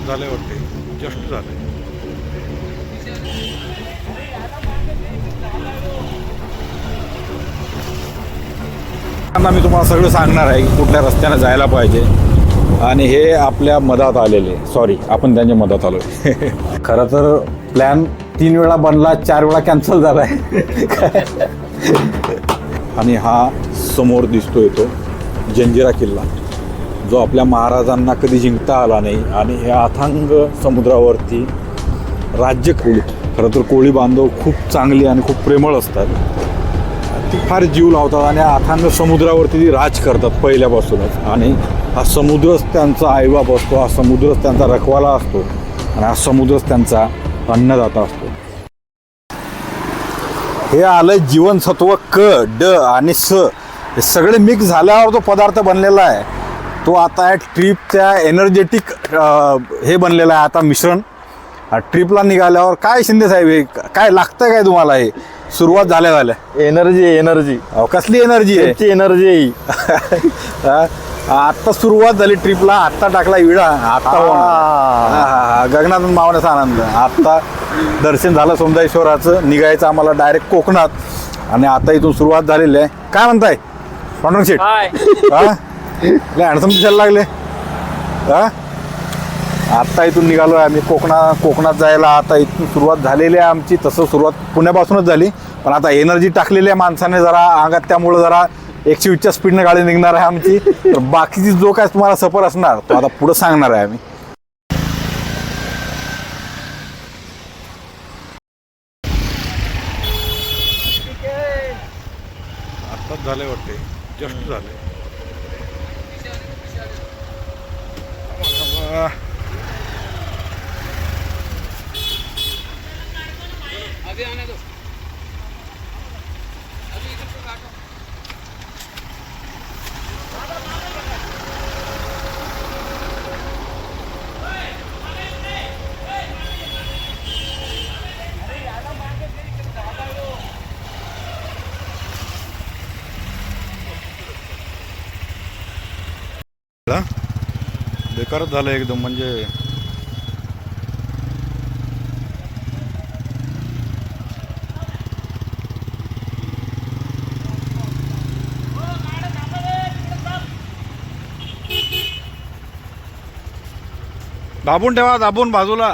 तास झाले वाटते जस्ट झाले मी तुम्हाला सगळं सांगणार आहे की कुठल्या रस्त्याने जायला पाहिजे. आणि हे आपल्या मधात आलेले. सॉरी आपण त्यांच्या मधात आलो खरं तर प्लॅन तीन वेळा बनला चार वेळा कॅन्सल झाला आहे आणि हा समोर दिसतोय तो जंजिरा किल्ला. जो आपल्या महाराजांना कधी जिंकता आला नाही आणि हे अथांग समुद्रावरती राज्य कोळी खरं तर कोळी बांधव खूप चांगली आणि खूप प्रेमळ असतात. ती फार जीव लावतात आणि अथांग समुद्रावरती ती राज करतात पहिल्यापासूनच. आणि हा समुद्रच त्यांचा आईबाप असतो हा समुद्रच त्यांचा रखवाला असतो आणि हा समुद्रच त्यांचा अन्नदाता असतो. हे आलं जीवनसत्व क ड आणि स. हे सगळे मिक्स झाल्यावर तो पदार्थ बनलेला आहे. तो आता आहे ट्रीपच्या एनर्जेटिक हे बनलेलं आहे आता मिश्रण. ट्रिपला निघाल्यावर काय शिंदे साहेब हे काय लागतं काय तुम्हाला हे? सुरुवात झाल्या झाल्या. एनर्जी एनर्जी अहो, कसली एनर्जी आहे? एनर्जी हा, आत्ता सुरुवात झाली ट्रिपला आत्ता टाकला विडा आत्ता होणार. हा, हा, हा, गगनात मावण्याचा आनंद. आत्ता दर्शन झालं सोमदाईश्वराचं निघायचं आम्हाला डायरेक्ट कोकणात. आणि आता इथून सुरुवात झालेली आहे. काय म्हणताय? पांडुरंग शेठ. हा? लय अडचण दिसायला लागले. हा? आत्ता इथून निघालो आहे आम्ही कोकणा कोकणात जायला. आता इथून सुरुवात झालेली आहे आमची. तसं सुरुवात पुण्यापासूनच झाली. पण आता एनर्जी टाकलेली आहे माणसाने जरा. अंगात त्यामुळं जरा एकशे वीसच्या स्पीडनं गाडी निघणार आहे आमची. तर बाकीची जो काय तुम्हाला सफर असणार तो आता पुढं सांगणार आहे आम्ही. आत्ताच झाले वाटते जस्ट झाले बेकारच झालं एकदम म्हणजे दाबून ठेवा दाबून बाजूला.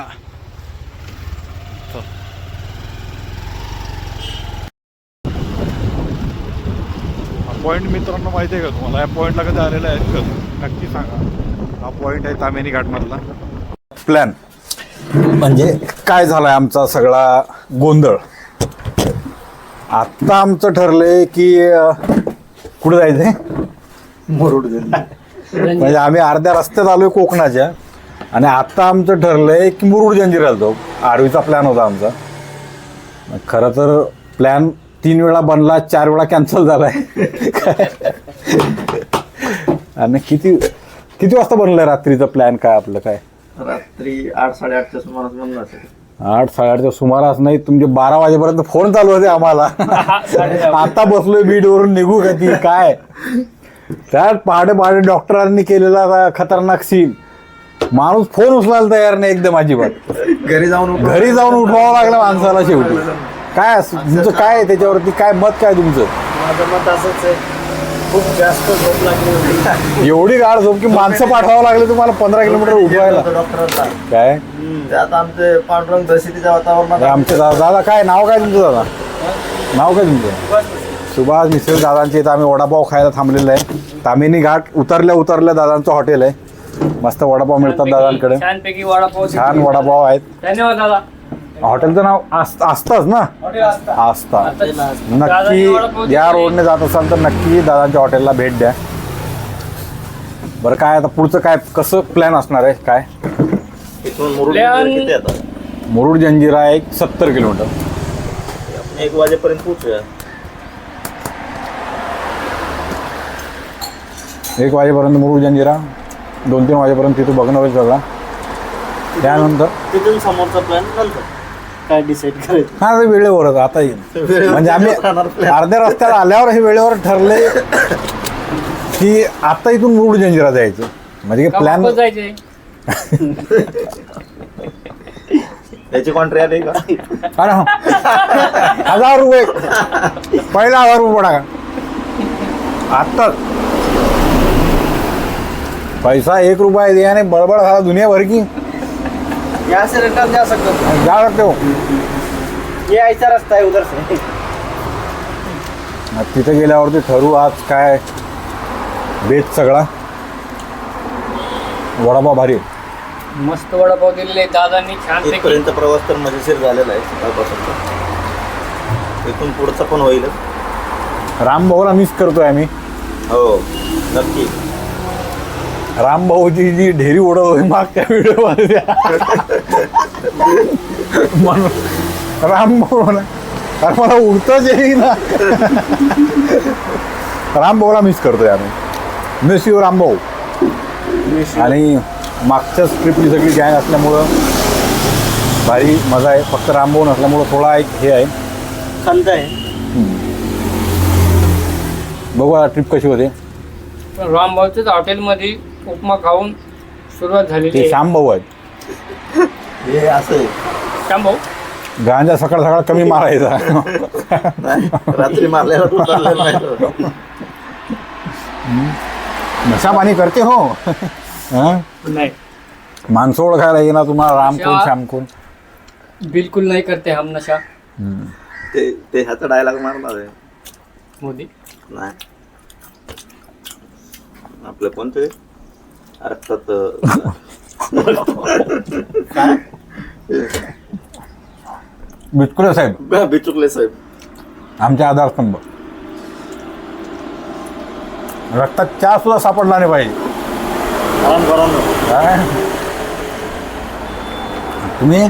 पॉईंट मित्रांनो माहिती आहे का तुम्हाला? या पॉईंटला कधी आलेला आहेत का? नक्की सांगा. हा पॉईंट आहे तामेनी घाटमधला. प्लॅन म्हणजे काय झालाय आमचा सगळा गोंधळ? आत्ता आमचं ठरलंय की कुठं जायचंय मुरुड म्हणजे आम्ही अर्ध्या रस्त्यात आलोय कोकणाच्या आणि आत्ता आमचं ठरलंय की मुरुड जंजिराला जाऊ. आरवीचा प्लॅन होता आमचा. खरं तर प्लॅन तीन वेळा बनला चार वेळा कॅन्सल झालाय. आणि किती किती वाजता बनलाय रात्रीचा प्लॅन काय आपलं काय? रात्री आठ साडेआठच्या सुमारास असेल. आठ साडेआठच्या सुमारास नाही तुमचे बारा वाजेपर्यंत फोन चालू होते आम्हाला. आता बसलोय बीडवरून निघू का ती काय? त्यात पहाटे पहाटे डॉक्टरांनी केलेला खतरनाक सीन माणूस फोन उचलायला तयार नाही एकदम अजिबात. घरी जाऊन घरी जाऊन उठवावं लागलं माणसाला शेवटी. काय असं- तुमचं काय आहे त्याच्यावरती? काय मत काय तुमचं? माझं मत असंच आहे. खूप जास्त झोप लागली होती. एवढी गाड झोप की माणसं पाठवावं लागले तुम्हाला पंधरा किलोमीटर उठवायला डॉक्टरांना. काय? त्यात आमचे पांडुरंग वातावरणात हे आमचे दादा दादा काय नाव काय तुमचं दादा? नाव काय तुमचं? सुभाष मिसळ दादांच्या इथं आम्ही वडापाव खायला थांबलेलं आहे. तामिनी घाट उतरल्या उतरल्या दादांचं हॉटेल आहे. मस्त वडापाव मिळतात दादांकडे. छानपैकी वडापाव छान वडापाव आहेत. धन्यवाद दादा. हॉटेलचं नाव आस- आस्थाच ना? आस्था नक्की या रोडने जात असाल तर नक्की दादांच्या हॉटेलला भेट द्या. बरं काय आता पुढचं काय कसं प्लॅन असणार आहे? काय? इथून मुरुड प्लॅन- किती येतात मुरुड जंजिरा एक सत्तर किलोमीटर. एक वाजेपर्यंत पोहोचूया. एक वाजेपर्यंत मुरुड जंजिरा दोन तीन वाजेपर्यंत तिथं बघणं होईल सगळा. त्यानंतर? तिथून समोरचा प्लॅन नंतर. काय डिसाईड करायचं? हा ते वेळेवरच आता येईल. म्हणजे आम्ही. अर्ध्या रस्त्यात आल्यावर हे वेळेवर ठरले की आता इथून मुरुड जंजिरा जायचं. म्हणजे का प्लॅन वापस जायचे त्याची कॉन्ट्री आली का? अरे हो. हजार रुपये. पहिला हजार रुपये पडा. आत्ताच. पैसा एक रुपया दिया ने बड़बड़ सारा दुनिया भर की. यहाँ से रिटर्न जा सकते हो जा सकते हो ये ऐसा रास्ता है उधर से. तिथे गेल्यावरती ठरू आज काय बेत सगळा. वडापाव भारी आहे. मस्त वडापाव दिलेले दादांनी छान इथपर्यंत प्रवास तर मजेशीर झालेला आहे सकाळपासूनचा इथून पुढचं पण होईलच. राम भाऊला मिस करतोय आम्ही. हो नक्की. राम भाऊची जी ढेरी उडत होती मागच्या व्हिडिओमध्ये म्हणून राम भाऊ म्हणा अरे मला उडताच येईल ना राम भाऊला मिस करतोय आम्ही. मिस यू राम भाऊ. आणि मागच्याच ट्रिपली सगळी गँग असल्यामुळं भारी मजा आहे. फक्त राम भाऊ नसल्यामुळं थोडा एक हे आहे. खंत है बघू आता ट्रिप कशी होते. रामभाऊच्याच हॉटेलमध्ये उपमा खाऊन सुरुवात झालेली ते आहे. श्याम भाऊ आहेत. हे असं आहे. श्याम भाऊ गांजा सकाळ सकाळ कमी मारायचा. नाही, रात्री नाही. नशा पाणी करते हो. हं? नाही. माणसं ओळखायला येईना तुम्हाला राम कोण नशा- श्याम कोण? बिलकुल नाही करते हम नशा. ते ते ह्याचा डायलॉग मारणार आहे. मोदी? नाही. आपलं कोणते रक्तात बिचकुले साहेब. बिचुकले साहेब. आमचे आधारस्तंभ रक्तात चहा सुद्धा सापडला नाही पाहिजे आराम करा ना. काय? तुम्ही?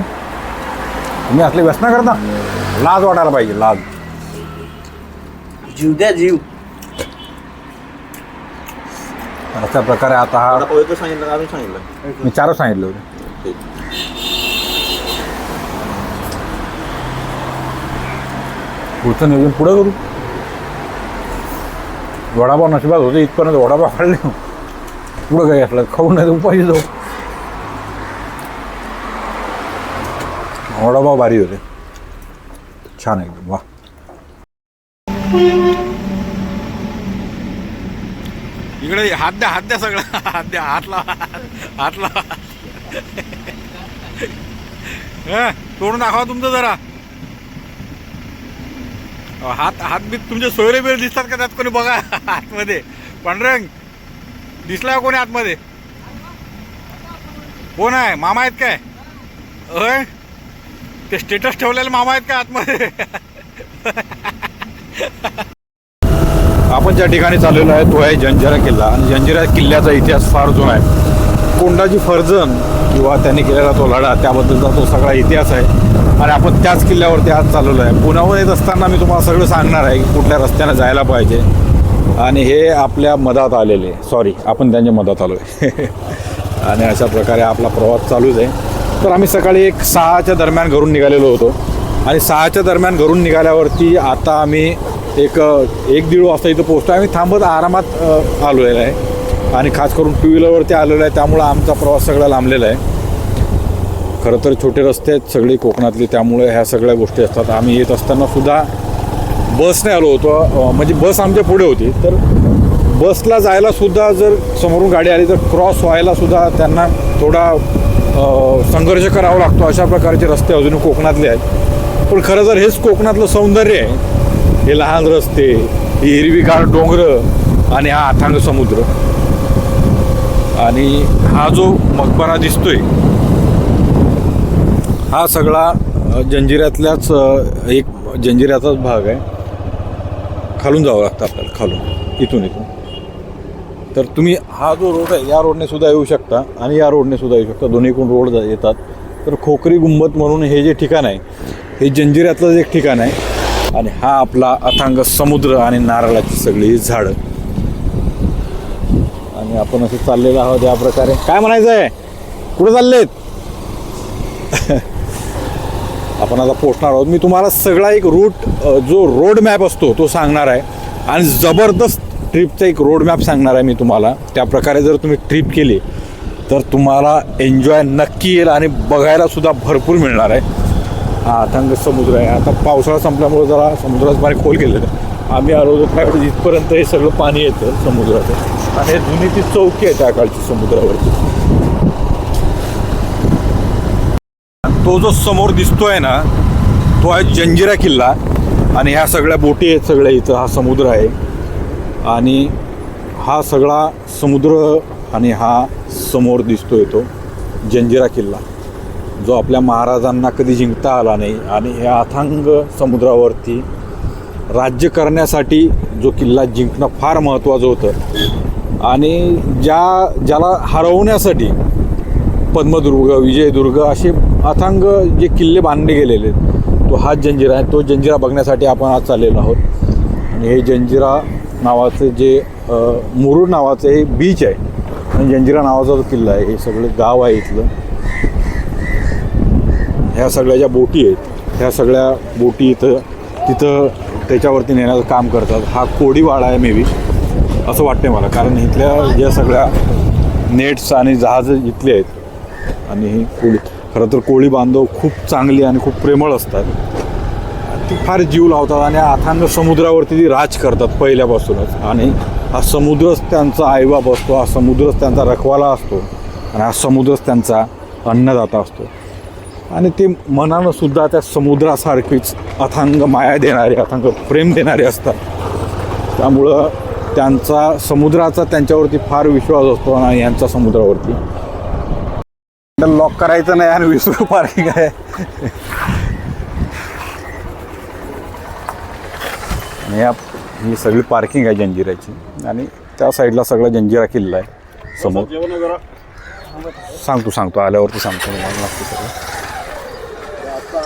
तुम्ही असले व्यसन करता? लाज वाटायला पाहिजे लाज. जीव द्या जीव. अशा प्रकारे आता हा वडापाव एकच सांगितलं का अजून सांगितलं? मी चारच सांगितलं होतं. ठीक. पुढचं नियोजन पुढं करू. वडापाव नशिबात होते इथपर्यंत वडापाव खाल्ले. पुढं काही असलं खाऊ नाही तर उपाशी जाऊ. वडापाव भारी होते. छान एकदम वा. इकडे हात द्या हात द्या सगळं. हात द्या हात लावा हात लावा. तोडून दाखवा तुमचं जरा. हात हात बी तुमचे सोयरे बिर दिसतात का त्यात कोणी बघा? आतमध्ये. पांढरंग दिसला कोणी आतमध्ये? कोण आहे? मामा आहेत काय? अय ते स्टेटस ठेवलेले मामा आहेत का आतमध्ये? आपण ज्या ठिकाणी चाललेलो आहे तो आहे जंजिरा किल्ला. आणि जंजिरा किल्ल्याचा इतिहास फार जुना आहे. कोंडाजी फर्जन किंवा त्यांनी केलेला तो लढा त्याबद्दलचा तो सगळा इतिहास आहे. आणि आपण त्याच किल्ल्यावरती आज चाललेलो आहे. पुण्याहून येत असताना मी तुम्हाला सगळं सांगणार आहे की कुठल्या रस्त्यानं जायला पाहिजे. आणि हे आपल्या मधात आलेले सॉरी आपण त्यांच्या मधात आलो आहे आणि अशा प्रकारे आपला प्रवास चालूच आहे. तर आम्ही सकाळी एक सहाच्या दरम्यान घरून निघालेलो होतो. आणि सहाच्या दरम्यान घरून निघाल्यावरती आता आम्ही एक एक दीड वाजता इथं पोहोचतो आम्ही थांबत आरामात अ, आलेलो आहे. आणि खास करून टू व्हीलरवरती आलेलो आहे त्यामुळं आमचा प्रवास सगळा लांबलेला आहे. खरं तर छोटे रस्ते आहेत सगळे कोकणातले त्यामुळे ह्या सगळ्या गोष्टी असतात. आम्ही येत असताना सुद्धा बसने आलो होतो. म्हणजे बस आमच्या पुढे होती. तर बसला जायला सुद्धा जर समोरून गाडी आली तर क्रॉस व्हायला सुद्धा त्यांना थोडा संघर्ष करावा लागतो. अशा प्रकारचे रस्ते अजून कोकणातले आहेत. पण खरं तर हेच कोकणातलं सौंदर्य आहे. हे लहान रस्ते ही हिरवीगार डोंगरं आणि हा अथांग समुद्र. आणि हा जो मकबरा दिसतोय हा सगळा जंजिऱ्यातल्याच एक जंजिऱ्याचाच भाग आहे. खालून जावं लागतं आपल्याला खालून इथून इथून. तर तुम्ही हा जो रोड आहे या रोडने सुद्धा येऊ शकता आणि या रोडने सुद्धा येऊ शकता. दोन्हीकडून रोड येतात. तर खोकरी गुंबत म्हणून हे जे ठिकाण आहे हे जंजिऱ्यातलंच एक ठिकाण आहे. आणि हा आपला अथांग समुद्र आणि नारळाची सगळी झाडं. आणि आपण असं चाललेलं आहोत या प्रकारे. काय म्हणायचं आहे कुठे चाललेत? आपण आता पोचणार आहोत. मी तुम्हाला सगळा एक रूट जो रोड मॅप असतो तो सांगणार आहे. आणि जबरदस्त ट्रिपचा एक रोड मॅप सांगणार आहे मी तुम्हाला. त्या प्रकारे जर तुम्ही ट्रिप केली तर तुम्हाला एन्जॉय नक्की येईल आणि बघायला सुद्धा भरपूर मिळणार आहे. हा अथंग समुद्र आहे. आता पावसाळा संपल्यामुळे जरा समुद्रात बारीक खोल गेलेलं आहे. आम्ही आलो होतो काय इथपर्यंत हे सगळं पाणी येतं समुद्राचं आणि हे जुनी ती चौकी आहे त्या काळची समुद्रावरती. तो जो समोर दिसतोय ना तो आहे जंजिरा किल्ला. आणि ह्या सगळ्या बोटी आहेत सगळ्या इथं. हा समुद्र आहे. आणि हा सगळा समुद्र आणि हा समोर दिसतोय तो जंजिरा किल्ला. जो आपल्या महाराजांना कधी जिंकता आला नाही आणि ह्या अथांग समुद्रावरती राज्य करण्यासाठी जो किल्ला जिंकणं फार महत्त्वाचं होतं. आणि ज्या ज्याला हरवण्यासाठी पद्मदुर्ग विजयदुर्ग असे अथांग जे किल्ले बांधले गेलेले आहेत तो हाच जंजिरा आहे. तो जंजिरा बघण्यासाठी आपण आज चाललेलो आहोत. आणि हे जंजिरा नावाचं जे मुरुड नावाचं हे बीच आहे. आणि जंजिरा नावाचा जो किल्ला आहे हे सगळं गाव आहे इथलं. ह्या सगळ्या ज्या बोटी आहेत ह्या सगळ्या बोटी इथं तिथं त्याच्यावरती नेण्याचं काम करतात. हा कोडीवाडा आहे मे बी असं वाटते मला. कारण इथल्या ज्या सगळ्या नेट्स आणि जहाजं इथले आहेत आणि ही कोळी खरं तर कोळी बांधव खूप चांगली आणि खूप प्रेमळ असतात. ती फार जीव लावतात आणि अथांग समुद्रावरती ती राज करतात पहिल्यापासूनच. आणि हा समुद्रच त्यांचा आईबाप असतो हा समुद्रच त्यांचा रखवाला असतो आणि हा समुद्रच त्यांचा अन्नदाता असतो. आणि ते मनानं सुद्धा त्या समुद्रासारखीच अथांग माया देणारे अथांग प्रेम देणारे असतात. त्यामुळं त्यांचा समुद्राचा त्यांच्यावरती फार विश्वास असतो आणि यांचा समुद्रावरती. लॉक करायचं नाही आणि विसरू पार्किंग आहे. आणि या ही सगळी पार्किंग आहे जंजिराची आणि त्या साईडला सगळा जंजिरा किल्ला आहे. समोर. सांगतो सांगतो. आल्यावरती सांगतो. मला नक्की सगळं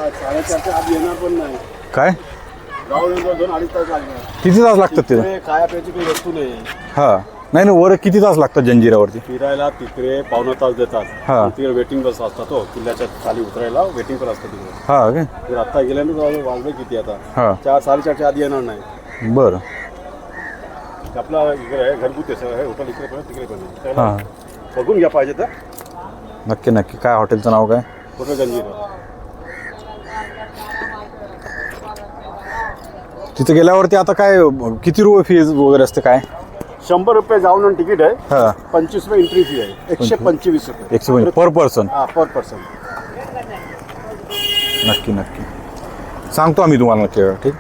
साडेचारच्या आधी येणार पण नाही. काय? जाऊन येऊन दोन अडीच तास लागणार. किती तास लागतात तिथं? तिकडे खाया प्यायची काही वस्तू नाही. हां. नाही नाही वर किती तास लागतात जंजिरावरती? फिरायला तिकडे पावणा तास देतात. हा. तिकडे वेटिंग बस असतात हो. किल्ल्याच्या खाली उतरायला वेटिंग पण असतं तिकडे. हां काय तर आता गेल्यानं जवळ वाजले किती आता? हां. चार साडेचारच्या आधी येणार नाही. बरं. आपला इकडे आहे घरगुती असं आहे हॉटेल इकडे पण तिकडे पण आहे. हां. बघून घ्या पाहिजे तर. नक्की नक्की. काय हॉटेलचं नाव काय? कुठं जंजीर. तिथं गेल्यावरती आता काय किती रुपये फीज वगैरे असते काय? शंभर रुपये जाऊन तिकीट आहे. हां. पंचवीस रुपये एंट्री फी आहे. एकशे पंचवीस. रुपये. एकशे पंचवीस. पर पर्सन हा पर पर्सन नक्की नक्की. सांगतो आम्ही तुम्हाला नक्की ठीक?